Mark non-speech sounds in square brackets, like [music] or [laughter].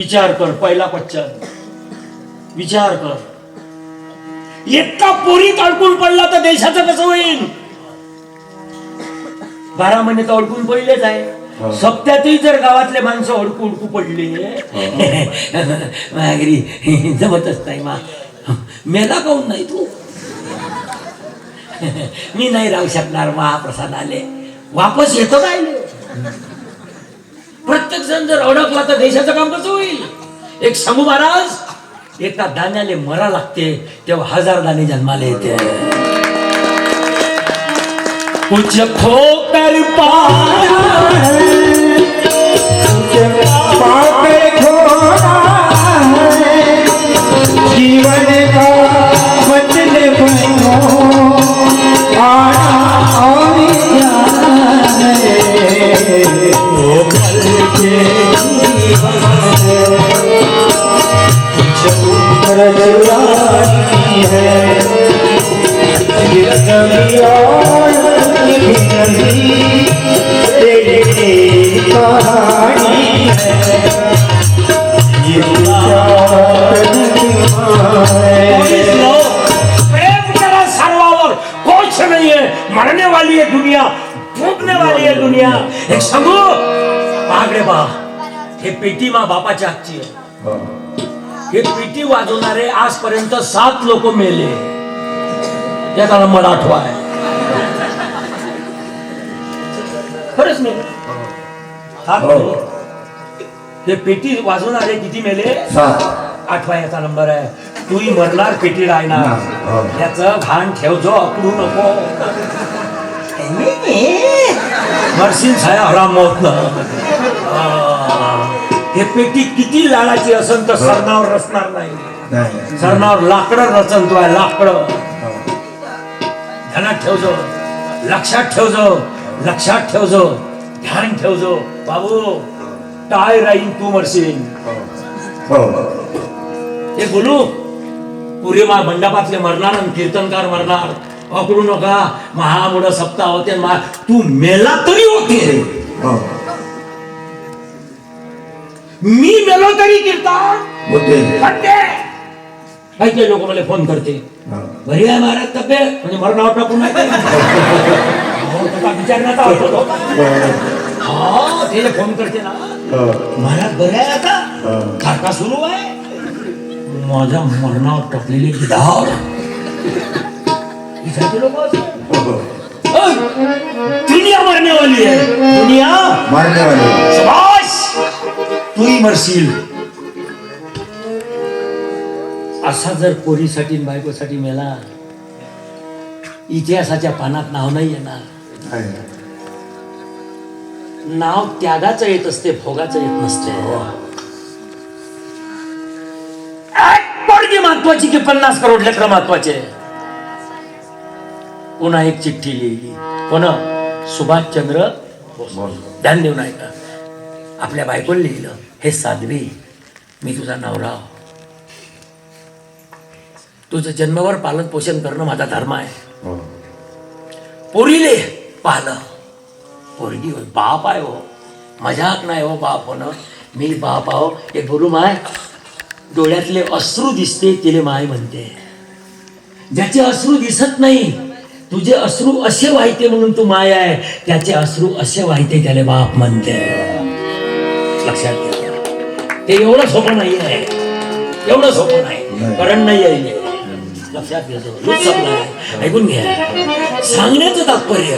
विचार कर पहिला क्वश्चन. विचार कर. इतका पोरीत अडकून पडला तर देशाचं कसं होईल? बारा महिने तर अडकून पडलेच आहे. सप्त्यातही जर गावातले माणसं अडकू उडकू पडले. घरी जमतच नाही मा. मेला काऊन नाही तू? [laughs] मी नाही राहू शकणार महाप्रसाद आले. वापस येतो काय? प्रत्येक जण जर अडकला तर देशाचं काम कसं होईल? एक समू महाराज एका दाण्याले मरा लागते तेव्हा हजार दाणे जन्माला येते. कुछ खोकर पाकर है है है सर्वावर कुछ नहीं है, मरने वाली है दुनिया फूकने वाली है दुनिया। एक सांगू मागडे बा हे पेटी मा बापाच्या हातची आहे हे पेटी वाजवणारे आजपर्यंत सात लोक मेले. याचा नंबर आठवा आहे खरंच मेले. सात मेले. हे पेटी वाजवणारे किती मेले? आठवा याचा नंबर आहे. तूही मरणार पेटी राहणार याच घाण ठेवजो अकडू नको. मरशील छाया हराम होत हे पेटी किती लाडाची असन तर सरणावर रचणार नाही. सरणावर लाकडं रचन तो आहे लाकडं. ध्यानात ठेवजो. लक्षात ठेवजो. लक्षात ठेवजो. ध्यान ठेवजो. बाबू टाय राहीन तू मरशील. हे. बोलू पुरे मा मंडपातले मरणार आणि कीर्तनकार मरणार. अकडू नका. महामुड सप्ताह होते मा तू मेला तरी होते. मी मेलो तरी कीर्तन. करते काही लोक मला फोन करते. बरी आहे महाराज तब्येत? म्हणजे मरणावर टाकून नाही अहो, त्याचा विचारण्याचा अर्थ तो. हा ते फोन करते ना. महाराज बरे आहे आता? सुरू आहे? माझ्या मरणावर टाकलेली गिधाड. विचारते लोक दुनिया मरने वाली है दुनिया मारने वाले शाबाश तूही मरशील. असा जर पोरीसाठी बायकोसाठी मेला इतिहासाच्या पानात नाव नाही येणार. नाव त्यागाचं येत असते भोगाचं येत नसते. पोरगी महत्वाची की पन्नास करोड लेकर महत्त्वाचे? पुन्हा एक चिठ्ठी लिहिली. कोण सुभाषचंद्र ध्यान देऊ नाही का आपल्या बायकोला लिहिलं हे साध्वी मी तुझा नवरा तुझं जन्मभर पालन पोषण करणं माझा धर्म आहे. पोरीले पाहणं पोरगी होय बाप आहे हो. मजाक नाही हो बाप होणं. मी बाप आहो. एक बोलू माय डोळ्यातले अश्रू दिसते तिले माय म्हणते. ज्याचे अश्रू दिसत नाही तुझे अश्रू असे वाहते म्हणून तू माय आहे. त्याचे अश्रू असे वाहते त्याले बाप म्हणते. लक्षात घ्या. ते एवढं सोपं नाही आहे एवढं सोपं नाही. कारण नाही आहे. लक्षात घ्या. ऐकून घ्या. सांगण्याचं तात्पर्य